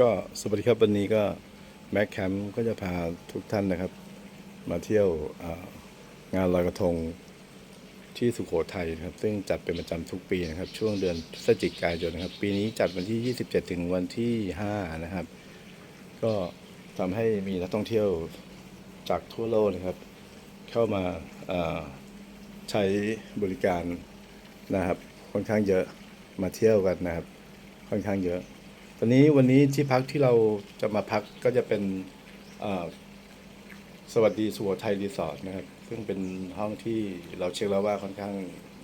ก็สวัสดีครับวันนี้ก็แม็กแคมป์ก็จะพาทุกท่านนะครับ มาเที่ยวงานลอยกระทงที่สุโขทัยนะครับ ซึ่งจัดเป็นประจำทุกปีนะครับ ช่วงเดือนพฤศจิกายนนะครับ ปีนี้จัดวันที่ 27 ถึงวันที่ 5 นะครับ ก็ทำให้มีนักท่องเที่ยวจากทั่วโลกนะครับ เข้ามาาใช้บริการนะครับ ค่อนข้างเยอะมาเที่ยวกันนะครับ ค่อนข้างเยอะ ตอนนี้วันนี้ที่พักที่เราจะมาพักก็จะเป็นสวัสดีสุโขทัยรีสอร์ทนะครับ ซึ่งเป็นห้องที่เราเช็คแล้วว่าค่อนข้าง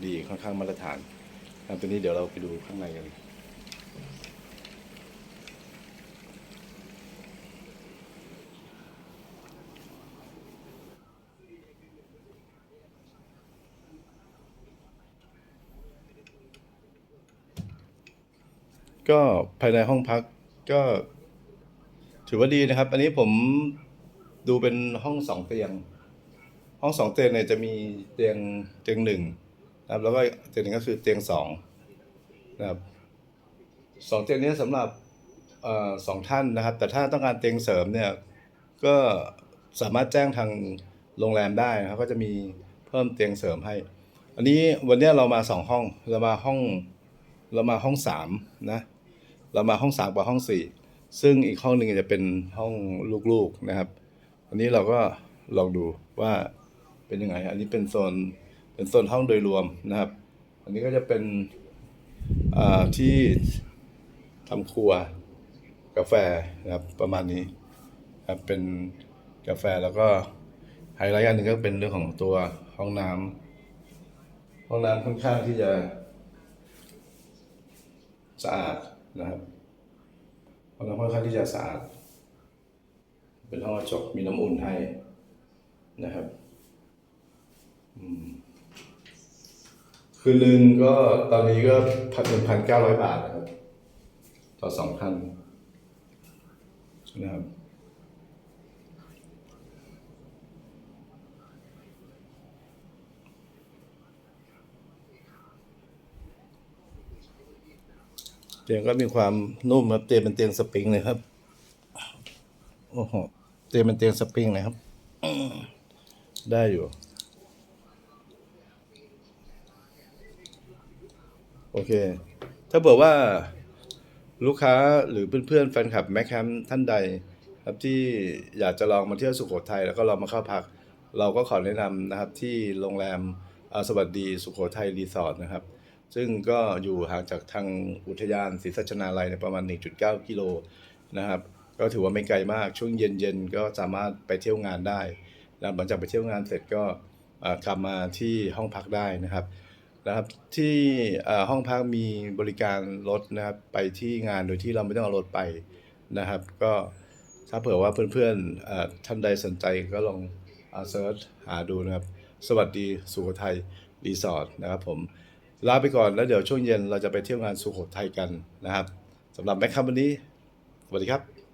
ดีค่อนข้างมาตรฐานนะครับตอนนี้เดี๋ยวเราไปดูข้างในกัน ก็ภายในห้องพักก็ถือว่าดีนะครับ อันนี้ผมดูเป็นห้องสองเตียง ห้องสองเตียงเนี่ยจะมีเตียงเตียงหนึ่งนะครับ แล้วก็เตียงหนึ่งก็คือเตียงสองนะครับสองเตียงนี้สำหรับอสองท่านนะครับ แต่ถ้าต้องการเตียงเสริมเนี่ย ก็สามารถแจ้งทางโรงแรมได้นะครับ ก็จะมีเพิ่มเตียงเสริมให้ อันนี้วันนี้เรามาสองห้อง เรามาห้อง เรามาห้องสามนะ เรามาห้องสามกับห้องสี่ซึ่งอีกห้องหนึ่งจะเป็นห้องลูกๆนะครับ อันนี้เราก็ลองดูว่าเป็นยังไง อันนี้เป็นโซนเป็นโซนห้องโดยรวมนะครับ อันนี้ก็จะเป็นที่ทำครัวกาแฟนะครับประมาณนี้ครับเป็นกาแฟแล้วก็ไฮไลท์อันหนึ่งก็เป็นเรื่องของตัวห้องน้ำห้องน้ำค่อนข้างที่จะสะอาด นะครับห้องน้ำค่อนข้างที่จะสะอาด เป็นห้องกระจกมีน้ำอุ่นให้นะครับคืนหนึ่งก็ตอนนี้ก็พันหนึ่งพันเก้าร้อยบาทนะครับ ต่อสองท่านนะครับ เตียงก็มีความนุ่มครับเตียงเป็นเตียงสปริงเลยครับโอ้โหเตียงเป็นเตียงสปริงเลยครับ ได้อยู่ โอเค ถ้าบอกว่าลูกค้าหรือเพื่อนๆแฟนคลับแมคแคมท่านใด ครับที่อยากจะลองมาเที่ยวสุโขทัยแล้วก็ลองมาเข้าพัก เราก็ขอแนะนำนะครับที่โรงแรมอ่าสวัสดีสุโขทัยรีสอร์ทนะครับ ซึ่งก็อยู่ห่างจากทางอุทยานศรีสัชนาลัยเนี่ยประมาณ 1.9 กิโลนะครับ ก็ถือว่าไม่ไกลมากช่วงเย็นๆก็สามารถไปเที่ยวงานได้นะหลังจากไปเที่ยวงานเสร็จก็กลับมาที่ห้องพักได้นะครับนะครับที่ห้องพักมีบริการรถนะครับไปที่งานโดยที่เราไม่ต้องเอารถไปนะครับ ก็ถ้าเผื่อว่าเพื่อนๆท่านใดสนใจก็ลองเซิร์ชหาดูนะครับ สวัสดีสุโขทัยรีสอร์ทนะครับผม ลาไปก่อนแล้วเดี๋ยวช่วงเย็นเราจะไปเที่ยวงานสุโขทัยกันนะครับสำหรับแม็กคัมวันนี้สวัสดีครับ